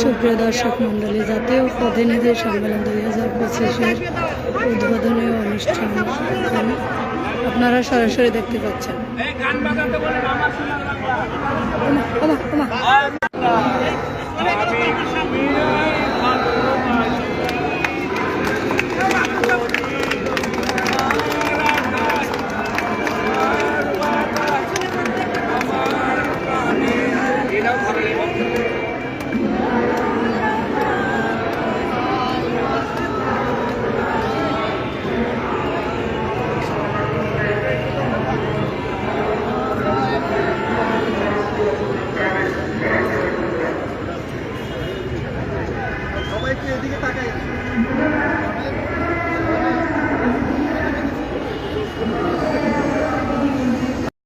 সুপ্রিয় দর্শক মন্ডলী জাতীয় প্রতিনিধি সম্মেলন দুই হাজার পঁচিশের উদ্বোধনী অনুষ্ঠান আপনারা সরাসরি দেখতে পাচ্ছেন। একটু এদিকে তাকাই।